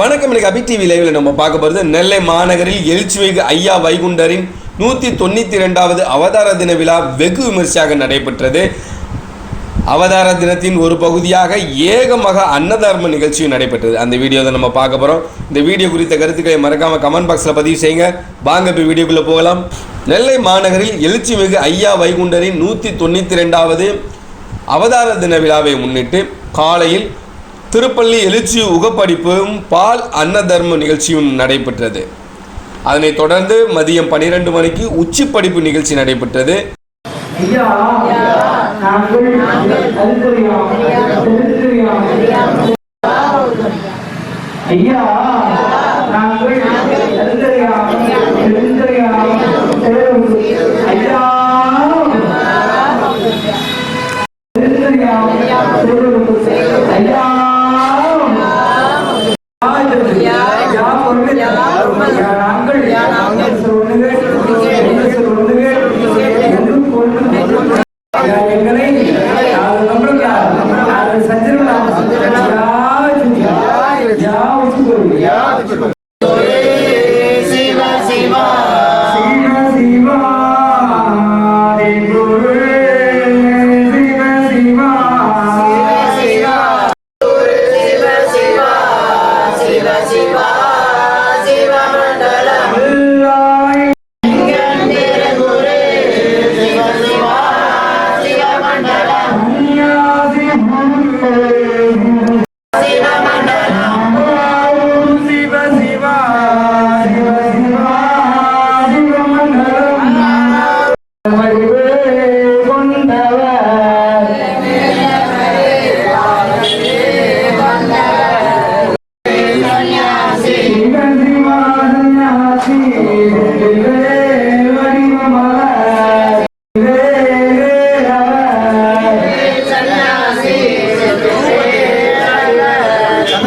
வணக்கம் எனக்கு அபி டிவி லைவில் நம்ம பார்க்க போகிறது நெல்லை மாநகரில் எழுச்சிமிகு ஐயா வைகுண்டரின் நூற்றி தொண்ணூற்றி ரெண்டாவது அவதார தின விழா வெகு விமர்சையாக நடைபெற்றது. அவதார தினத்தின் ஒரு பகுதியாக ஏகமாக அன்னதார்ம நிகழ்ச்சியும் நடைபெற்றது. அந்த வீடியோ தான் நம்ம பார்க்க போகிறோம் இந்த வீடியோ குறித்த கருத்துக்களை மறக்காமல் கமெண்ட் பாக்ஸில் பதிவு செய்யுங்க. வாங்க இப்போ வீடியோக்குள்ளே போகலாம். நெல்லை மாநகரில் எழுச்சிமிகு ஐயா வைகுண்டரின் நூற்றி தொண்ணூற்றி ரெண்டாவது அவதார தின விழாவை முன்னிட்டு காலையில் திருப்பள்ளி எழுச்சி உகப்படிப்பும் பால் அன்னதர்ம நிகழ்ச்சியும் நடைபெற்றது. அதனைத் தொடர்ந்து மதியம் பனிரெண்டு மணிக்கு உச்சி படிப்பு நிகழ்ச்சி நடைபெற்றது. ஐயா எங்களை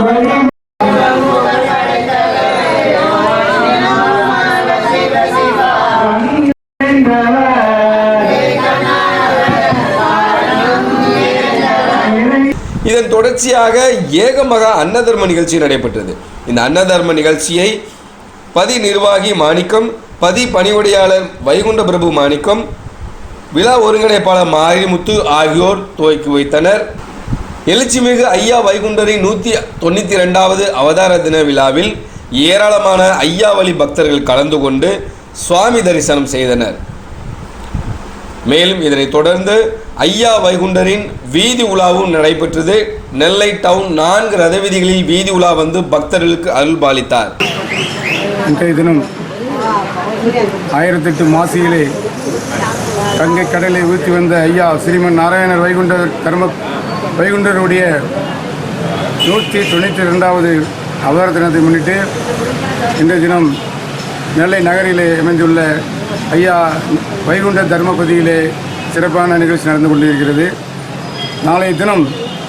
இதன் தொடர்ச்சியாக ஏகமகா அன்னதர்ம நிகழ்ச்சி நடைபெற்றது. இந்த அன்னதர்ம நிகழ்ச்சியை பதி நிர்வாகி மாணிக்கம் பதி பணிவுடையாளர் வைகுண்ட பிரபு மாணிக்கம் விழா ஒருங்கிணைப்பாளர் மாரிமுத்து ஆகியோர் துவக்கி வைத்தனர். எழுச்சிமிகு ஐயா வைகுண்டரின் நூற்றி தொண்ணூற்றி ரெண்டாவது அவதார தின விழாவில் ஏராளமான ஐயாவளி பக்தர்கள் கலந்து கொண்டு சுவாமி தரிசனம் செய்தனர். மேலும் இதனைத் தொடர்ந்து ஐயா வைகுண்டரின் வீதி உலாவும் நடைபெற்றது. நெல்லை டவுன் நான்கு ரத வீதிகளில் வீதி உலா வந்து பக்தர்களுக்கு அருள் பாலித்தார். இன்றைய தினம் ஆயிரத்தெட்டு மாசியிலே கங்கை கடலை ஊற்றி வந்த ஐயா ஸ்ரீமன் நாராயணர் வைகுண்டர் தர்ம வைகுண்டருடைய நூற்றி தொண்ணூற்றி ரெண்டாவது அவதார தினத்தை முன்னிட்டு இன்றைய தினம் நெல்லை நகரிலே அமைந்துள்ள ஐயா வைகுண்ட தர்மபதியிலே சிறப்பான நிகழ்ச்சி நடந்து கொண்டிருக்கிறது. நாளைய தினம்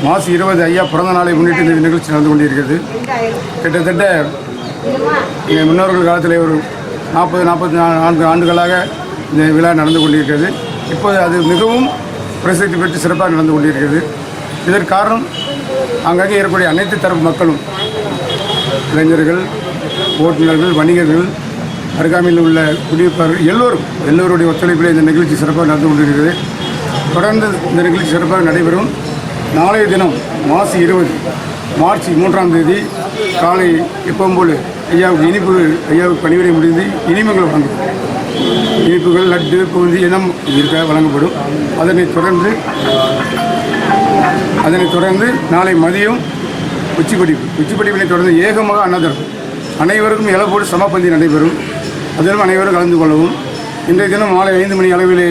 மாசி இருபது ஐயா பிறந்த நாளை முன்னிட்டு இந்த நிகழ்ச்சி நடந்து கொண்டிருக்கிறது. கிட்டத்தட்ட எங்கள் முன்னோர்கள் காலத்தில் ஒரு நாற்பது நாற்பத்தி நான்கு ஆண்டுகளாக இந்த விழா நடந்து கொண்டிருக்கிறது. இப்போது அது மிகவும் பிரசித்தி பெற்று சிறப்பாக நடந்து கொண்டிருக்கிறது. இதற்கு காரணம் அங்கங்கே இருக்கக்கூடிய அனைத்து தரப்பு மக்களும் இளைஞர்கள் ஓட்டுநர்கள் வணிகர்கள் அருகாமையில் உள்ள குடியிருப்பார்கள் எல்லோரும் எல்லோருடைய ஒத்துழைப்பில் இந்த நிகழ்ச்சி சிறப்பாக நடந்து கொண்டிருக்கிறது. தொடர்ந்து இந்த நிகழ்ச்சி சிறப்பாக நடைபெறும். நாளைய தினம் மாசி இருபது மார்ச் மூன்றாம் தேதி காலை எப்பவும் போல் ஐயாவுக்கு இனிப்பு ஐயாவுக்கு பணிவிடை முடிந்து இனிமங்கள் வழங்கப்படும். இனிப்புகள் லட்டு பூந்தி இனம் இருக்க வழங்கப்படும். அதனைத் தொடர்ந்து அதனைத் தொடர்ந்து நாளை மதியம் உச்சிப்படிப்பு உச்சிப்படிப்பினை தொடர்ந்து ஏகமாக அன்னதானம். அனைவருக்கும் இழப்போடு சமப்பந்தி நடைபெறும். அதிலும் அனைவரும் கலந்து கொள்ளவும். இன்றைய தினம் மாலை ஐந்து மணி அளவிலே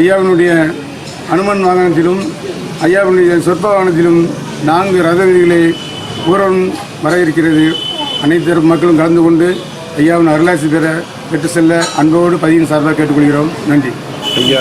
ஐயாவினுடைய அனுமன் வாகனத்திலும் ஐயாவினுடைய சொற்ப வாகனத்திலும் நான்கு ரத வீதிகளே ஊர்வலம் வர இருக்கிறது. அனைத்து தரப்பு மக்களும் கலந்து கொண்டு ஐயாவின் அருளாசி பெற பெற்று செல்ல அன்போடு பதிவின் சார்பாக கேட்டுக்கொள்கிறோம். நன்றி. ஐயா